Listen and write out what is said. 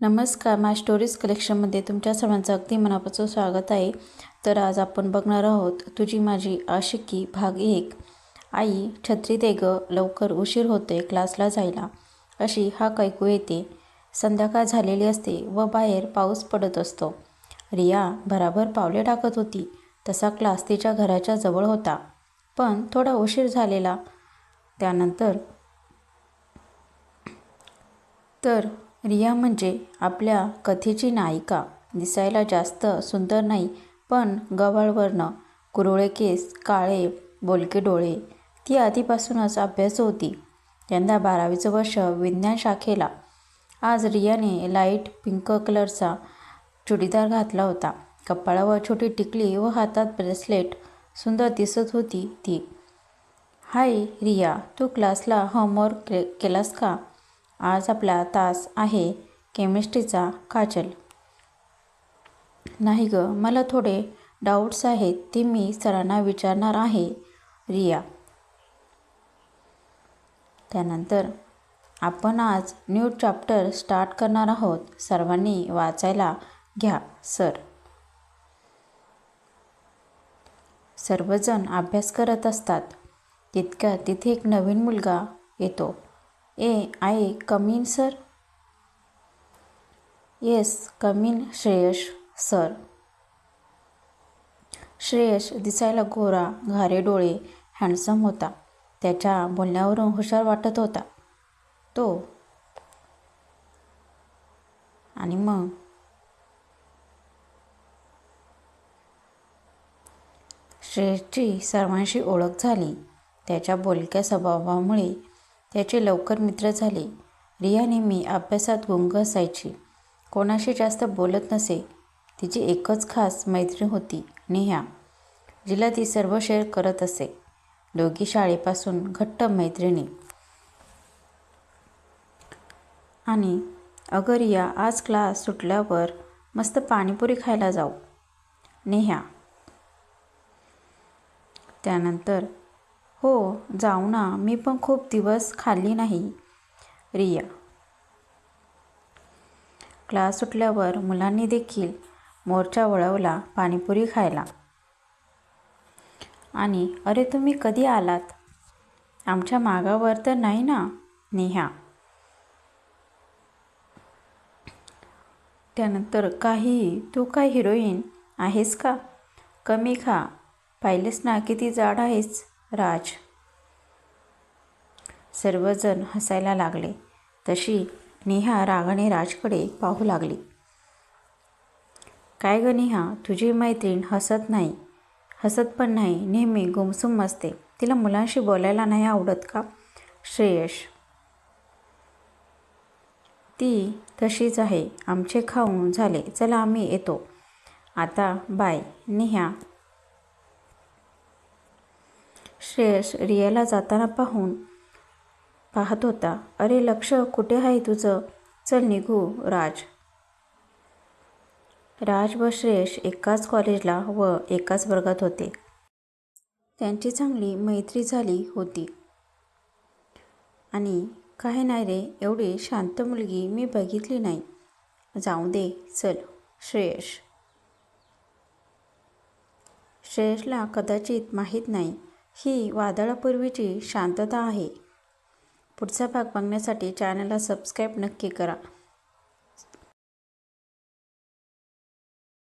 नमस्कार माय स्टोरीज कलेक्शनमध्ये तुमच्या सर्वांचं अगदी मनापासून स्वागत आहे. तर आज आपण बघणार आहोत तुझी माझी आशिकी भाग एक. आई छत्री दे ग लवकर उशीर होते क्लासला जायला. अशी हा कैकू येते. संध्याकाळ झालेली असते व बाहेर पाऊस पडत असतो. रिया भराभर पावले टाकत होती. तसा क्लास तिच्या घराच्या जवळ होता. पण थोडा उशीर झालेला. त्यानंतर तर रिया म्हणजे आपल्या कथेची नायिका. दिसायला जास्त सुंदर नाही पण गव्हाळवर्ण कुरळे केस काळे बोलके डोळे ती आधीपासूनच अभ्यास होती. यंदा बारावीचं वर्ष विज्ञान शाखेला. आज रियाने लाइट पिंक कलरचा चुडीदार घातला होता. कपाळावर छोटी टिकली व हातात ब्रेसलेट. सुंदर दिसत होती ती. हाय रिया तू क्लासला होमवर्क के केलास का? आज आपला तास आहे केमिस्ट्रीचा काजल. नाही ग मला थोडे डाऊट्स आहेत ते मी सरांना विचारणार आहे रिया. त्यानंतर आपण आज न्यू चॅप्टर स्टार्ट करणार आहोत. सर्वांनी वाचायला घ्या सर. सर्वजण अभ्यास करत असतात. तितक्या तिथे एक नवीन मुलगा येतो. May I come in sir yes come in Shreyash sir Shreyash दिसायला गोरा घारे डोळे हँडसम होता. त्याच्या बोलण्यावरून हुशार वाटत होता. तो. आणि मग? श्रेयसची सर्वांशी ओळख झाली. त्याच्या बोलक्या स्वभावामुळे त्याचे लवकर मित्र झाले. रिया नेहमी अभ्यासात गुंग असायची. कोणाशी जास्त बोलत नसे. तिची एकच खास मैत्रीण होती नेहा. जिला ती सर्व शेअर करत असे. दोघी शाळेपासून घट्ट मैत्रिणी. आणि अगं रिया आज क्लास सुटल्यावर मस्त पाणीपुरी खायला जाऊ. नेहा. त्यानंतर हो जाऊ ना. मी पण खूप दिवस खाल्ली नाही. रिया. क्लास सुटल्यावर मुलांनी देखील मोर्चा वळवला पाणीपुरी खायला. आणि अरे तुम्ही कधी आलात? आमच्या मागावर तर नाही ना नेहा? त्यानंतर काही तू काय हिरोईन आहेस का? कमी खा. पाहिलेस ना किती जाड आहेस. राज. सर्वजण हसायला लागले. तशी नेहा रागाने राजकडे पाहू लागली. काय ग नेहा तुझी मैत्रीण हसत नाही. हसत पण नाही नेहमी गुमसुम असते. तिला मुलांशी बोलायला नाही आवडत का? श्रेयश. ती तशीच आहे. आमचे खाऊन झाले. चला आम्ही येतो. आता बाय नेहा. श्रेयस रियाला जाताना पाहून पाहत होता अरे लक्ष कुठे आहे तुझं? चल निघू राज. राज व श्रेयस एकाच कॉलेजला व एकाच वर्गात होते. त्यांची चांगली मैत्री झाली होती. आणि काय नाही रे एवढी शांत मुलगी मी बघितली नाही. जाऊ दे चल श्रेयश श्रेयशला कदाचित माहीत नाही. ही वादळापूर्वीची शांतता आहे. पुढचा भाग बघण्यासाठी चॅनलला सबस्क्राईब नक्की करा.